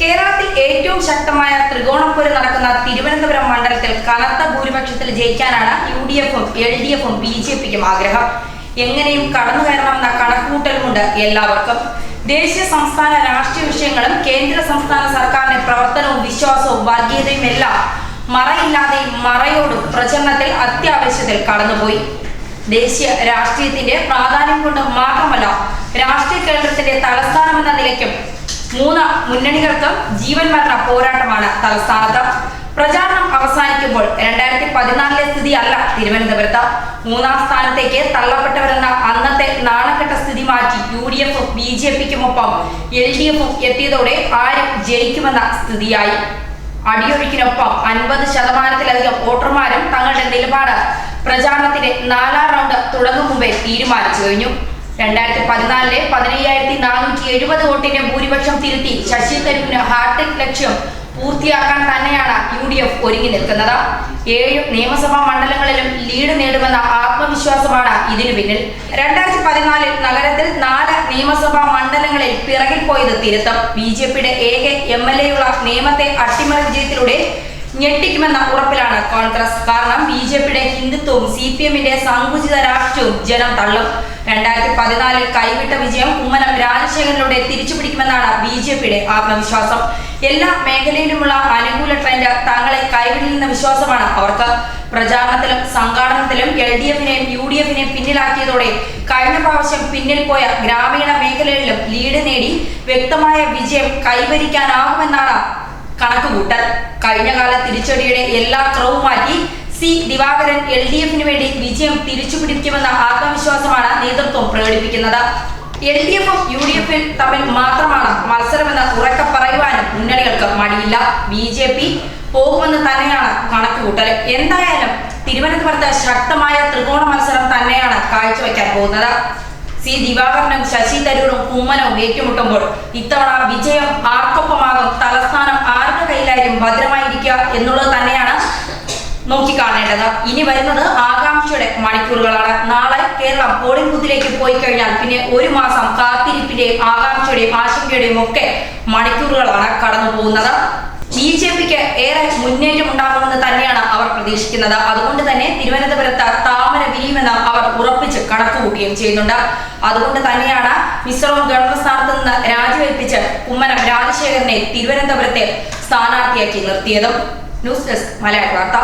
കേരളത്തിൽ ഏറ്റവും ശക്തമായ ത്രികോണപ്പോര് നടക്കുന്ന തിരുവനന്തപുരം മണ്ഡലത്തിൽ കനത്ത ഭൂരിപക്ഷത്തിൽ ജയിക്കാനാണ് യു ഡി എഫും എൽ ഡി എഫും ബി ജെ പിക്കും ആഗ്രഹം. എങ്ങനെയും കടന്നു കയറണമെന്ന കണക്കുകൂട്ടലുമുണ്ട് എല്ലാവർക്കും. ദേശീയ സംസ്ഥാന രാഷ്ട്രീയ വിഷയങ്ങളും കേന്ദ്ര സംസ്ഥാന സർക്കാരിന്റെ പ്രവർത്തനവും വിശ്വാസവും വർഗീയതയും എല്ലാം മറയില്ലാതെയും മറയോടും പ്രചരണത്തിൽ അത്യാവശ്യത്തിൽ കടന്നുപോയി. ദേശീയ രാഷ്ട്രീയത്തിന്റെ പ്രാധാന്യം കൊണ്ട് മാത്രമല്ല രാഷ്ട്രീയ കേന്ദ്രത്തിന്റെ തലസ്ഥാനം എന്ന നിലയ്ക്കും മൂന്ന് മുന്നണികൾക്കും ജീവൻ മരണ പോരാട്ടമാണ് തലസ്ഥാനത്ത്. പ്രചാരണം അവസാനിക്കുമ്പോൾ രണ്ടായിരത്തി പതിനാലിലെ സ്ഥിതി അല്ല തിരുവനന്തപുരത്ത്. മൂന്നാം സ്ഥാനത്തേക്ക് തള്ളപ്പെട്ടവരെന്ന അന്നത്തെ നാണക്കെട്ട സ്ഥിതി മാറ്റി യു ഡി എഫും ബി ജെ പിക്കുമൊപ്പം എൽ ഡി എഫും എത്തിയതോടെ ആരും ജയിക്കുമെന്ന സ്ഥിതിയായി. അടിയൊഴുക്കിനൊപ്പം അൻപത് ശതമാനത്തിലധികം വോട്ടർമാരും തങ്ങളുടെ നിലപാട് പ്രചാരണത്തിന്റെ നാലാം റൗണ്ട് തുടങ്ങും മുമ്പേ തീരുമാനിച്ചു കഴിഞ്ഞു. രണ്ടായിരത്തി പതിനാലിലെ പതിനയ്യായിരത്തി നാനൂറ്റി എഴുപത് വോട്ടിന്റെ ഭൂരിപക്ഷം തിരുത്തി ശശി തരൂരിന് ഹാർട്ടിക് ലക്ഷ്യം പൂർത്തിയാക്കാൻ തന്നെയാണ് യു ഡി എഫ് ഒരുങ്ങി നിൽക്കുന്നത്. ഏഴ് നിയമസഭാ മണ്ഡലങ്ങളിലും ലീഡ് നേടുമെന്ന ആത്മവിശ്വാസമാണ് ഇതിനു പിന്നിൽ. രണ്ടായിരത്തി പതിനാലിൽ നഗരത്തിൽ നാല് നിയമസഭാ മണ്ഡലങ്ങളിൽ പിറകിൽ പോയത് തിരുത്തം. ബി ജെ പിയുടെ ഏക എം എൽ എയുള്ള നിയമത്തെ അട്ടിമറി വിജയത്തിലൂടെ ഞെട്ടിക്കുമെന്ന ഉറപ്പിലാണ് കോൺഗ്രസ്. കാരണം ബി ജെ പിയുടെ ഹിന്ദുത്വവും സി പി എമ്മിന്റെ സങ്കുചിത രാഷ്ട്രീയവും ജനം തള്ളും. രണ്ടായിരത്തി പതിനാലിൽ കൈവിട്ട വിജയം കുമ്മനം രാജശേഖരനിലൂടെ തിരിച്ചുപിടിക്കുമെന്നാണ് ബി ജെ പിയുടെ ആത്മവിശ്വാസം. എല്ലാ മേഖലയിലുമുള്ള അനുകൂല ട്രെൻഡ് തങ്ങളെ കൈവിടില്ലെന്ന വിശ്വാസമാണ് അവർക്ക്. പ്രചാരണത്തിലും സംഘാടനത്തിലും എൽ ഡി എഫിനെയും യു ഡി എഫിനെയും പിന്നിലാക്കിയതോടെ കഴിഞ്ഞ പ്രാവശ്യം പിന്നിൽ പോയ ഗ്രാമീണ മേഖലകളിലും ലീഡ് നേടി വ്യക്തമായ വിജയം കൈവരിക്കാനാകുമെന്നാണ് കണക്കുകൂട്ടൽ കഴിഞ്ഞ കാല തിരിച്ചടിയുടെ എല്ലാ ക്രവും മാറ്റി സി ദിവാകരൻ എൽ ഡി എഫിന് വേണ്ടി വിജയം തിരിച്ചുപിടിക്കുമെന്ന ആത്മവിശ്വാസമാണ് നേതൃത്വം പ്രകടിപ്പിക്കുന്നത്. എൽ ഡി എഫും യു ഡി എഫും തമ്മിൽ മാത്രമാണ് മത്സരമെന്ന് ഉറക്കെ പറയുവാനും മുന്നണികൾക്ക് മടിയില്ല. ബി ജെ പി പോകുമെന്ന് തന്നെയാണ് കണക്കുകൂട്ടൽ എന്തായാലും തിരുവനന്തപുരത്ത് ശക്തമായ ത്രികോണ മത്സരം തന്നെയാണ് കാഴ്ചവെക്കാൻ പോകുന്നത്. സി ദിവാകരനും ശശി തരൂരും കുമ്മനവും ഏറ്റുമുട്ടുമ്പോൾ ഇത്തവണ വിജയം ആർക്കൊപ്പമാകും തലസ്ഥാനം ഭദ്രമായിരിക്കുക എന്നുള്ളത് തന്നെയാണ് നോക്കിക്കാണേണ്ടത്. ഇനി വരുന്നത് ആകാംക്ഷയുടെ മണിക്കൂറുകളാണ്. നാളെ കേരളം പോളിംഗ് ബൂത്തിലേക്ക് പോയി കഴിഞ്ഞാൽ പിന്നെ ഒരു മാസം കാത്തിരിപ്പിന്റെയും ആകാംക്ഷയുടെയും ആശങ്കയുടെയും ഒക്കെ മണിക്കൂറുകളാണ് കടന്നു പോകുന്നത് ബി ജെ പിക്ക് ഏറെ മുന്നേറ്റം ഉണ്ടാകുമെന്ന് തന്നെയാണ് അവർ പ്രതീക്ഷിക്കുന്നത്. അതുകൊണ്ട് തന്നെ തിരുവനന്തപുരത്ത് താമര വിരിയുമെന്ന് അവർ ഉറപ്പിച്ച് കണക്കുകൂട്ടുകയും ചെയ്യുന്നുണ്ട്. അതുകൊണ്ട് തന്നെയാണ് മിസോറാം ഗവർണർ സ്ഥാനത്ത് നിന്ന് രാജിവെപ്പിച്ച് കുമ്മനം രാജശേഖരനെ തിരുവനന്തപുരത്തെ സ്ഥാനാർത്ഥിയാക്കി നിർത്തിയതും ന്യൂസ് ഡെസ്ക് മലയാള വാർത്ത.